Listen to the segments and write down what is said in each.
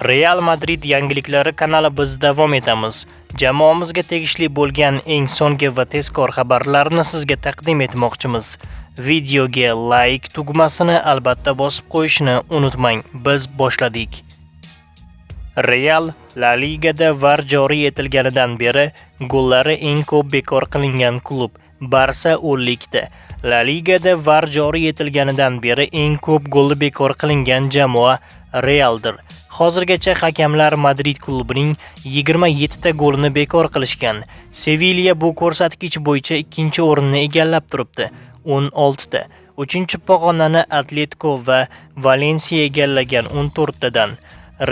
Real Madrid yangiliklari kanali biz davom etamiz. Jamoamizga tegishli bo'lgan eng so'nggi va tezkor xabarlarni sizga taqdim etmoqchimiz. Videoga like tugmasini albatta bosib qo'yishni unutmang. Biz boshladik. Real La Ligada VAR joriy etilganidan beri gollari eng ko'p bekor qilingan klub. Barsa 10 ta. La Ligada VAR joriy etilganidan beri eng ko'p golli bekor qilingan jamoa Realdir. Hozirgacha hakamlar Madrid klubining 27 ta golini bekor qilishgan. Sevilla bu ko'rsatkich bo'yicha 2-o'rinni egallab turibdi. 16 ta. 3-pog'onani Atletico va Valensiya egallagan 14 tadan.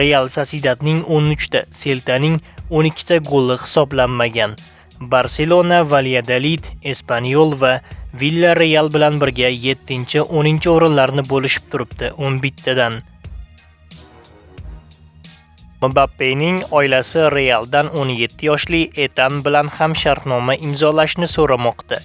Real Sociedadning 13 ta, Celtaning 12 ta goli hisoblanmagan. Barselona, Valladolid, Espanyol va Villarreal bilan birga 7-10 o'rinlarni bo'lishib turibdi 11 tadan. Mbappening oilasi Realdan 17 yoshli Etan bilan ham shartnoma imzolashni so'ramoqda.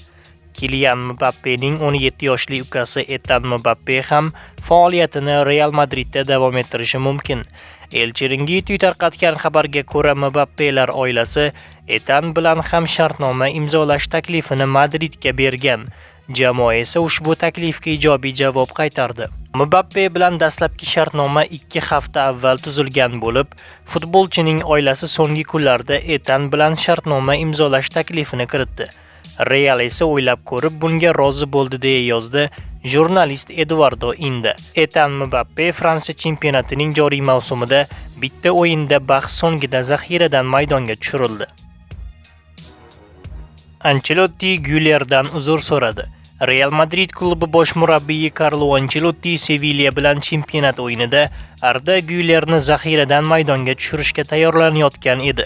Kilian Mbappening 17 yoshli ukasi Etan Mbappe ham faoliyatini Real Madridda davom ettirishi mumkin. Elchiringi Chiringuito tarqatgan xabarga ko'ra, Mbappelar oilasi Etan bilan ham shartnoma imzolash taklifini Madridga bergan. Jamoa esa ushbu taklifga ijobiy javob qaytardi. Mbappe bilan dastlabki shartnoma 2 hafta avval tuzilgan bo'lib, futbolchining oilasi so'nggi kunlarda Etan bilan shartnoma imzolash taklifini kiritdi. Real esa o'ylab ko'rib bunga rozi bo'ldi deya yozdi jurnalist Eduardo Inda. Etan Mbappe Fransiya chempionatining joriy mavsumida bitta o'yinda bahs so'ngida zaxiradan maydonga tushirildi. Ancelotti Gyulerdan uzr so'radi. Real Madrid klubi bosh murabbiyi Carlo Ancelotti Sevilla bilan chempionat o'yinida Arda Gülerni zaxiradan maydonga tushirishga tayyorlanayotgan edi.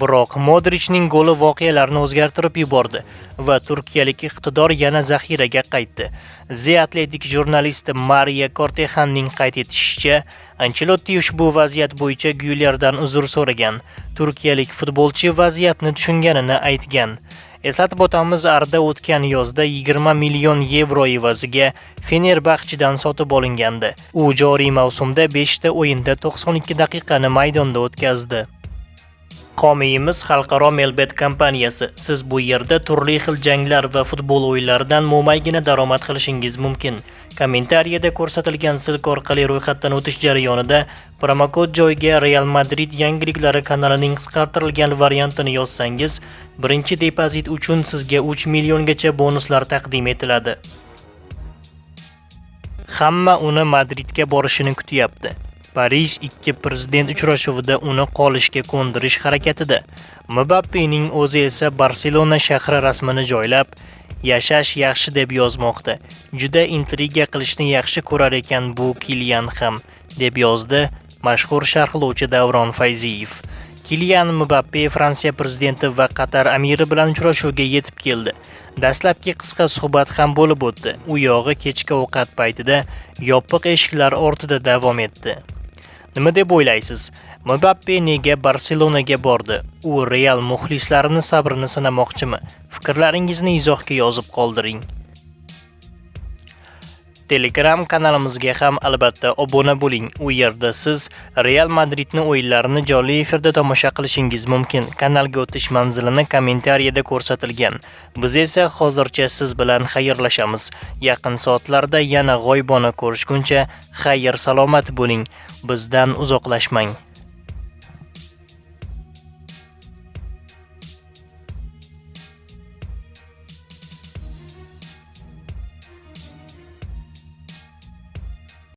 Biroq Modrichning goli voqealarni o'zgartirib yubordi va turkiyalik iqtidor yana zaxiraga qaytdi. The Athletic jurnalisti Maria Cortejanning qayd etishicha, Ancelotti ushbu vaziyat bo'yicha Gülerdan uzr so'ragan. Turkiyalik futbolchi vaziyatni tushunganini aytgan. Eslatib o'tamiz, Arda o'tgan yozda 20 million yevro evaziga Fenerbahchidan sotib olingandi. U joriy mavsumda 5 ta o'yinda 92 daqiqani maydonda o'tkazdi. Homiyimiz xalqaro Melbet kompaniyasi. Siz bu yerda turli xil janglar va futbol o'yinlaridan mo'maygina daromad qilishingiz mumkin. Kommentariyada ko'rsatilgan silk orqali ro'yxatdan o'tish jarayonida promokod joyiga Real Madrid yangiliklari kanalining qisqartirilgan variantini yozsangiz, birinchi depozit uchun sizga 3 milliongacha bonuslar taqdim etiladi. Hamma uni Madridga borishini kutyapti. Parij ikki prezident uchrashuvida uni qolishga ko'ndirish harakatida. Mbappening o'zi esa Barselona shahri rasmini joylab, yashash yaxshi deb yozmoqda. Juda intriga qilishni yaxshi ko'rar ekan bu Kilian ham, deb yozdi mashhur sharhlovchi Davron Fayziyev. Kilian Mbappe Fransiya prezidenti va Qatar amiri bilan uchrashuvga yetib keldi. Dastlabki qisqa suhbat ham bo'lib o'tdi. U yog'i kechki ovqat paytida yopiq eshiklar ortida davom etdi. Nima deb o'ylaysiz? Mbappe nega Barselonaga bordi? U Real muxlislarini sabrini sinamoqchimi? Fikrlaringizni izohga yozib qoldiring. Telegram kanalimizga ham albatta obuna bo'ling. U yerda siz Real Madridning o'yinlarini jonli efirda tomosha qilishingiz mumkin. Kanalga o'tish manzilini kommentariyada ko'rsatilgan. Biz esa hozircha siz bilan xayrlashamiz. Yaqin soatlarda yana g'oybona ko'rishguncha xayr salomat bo'ling. Bizdan uzoqlashmang.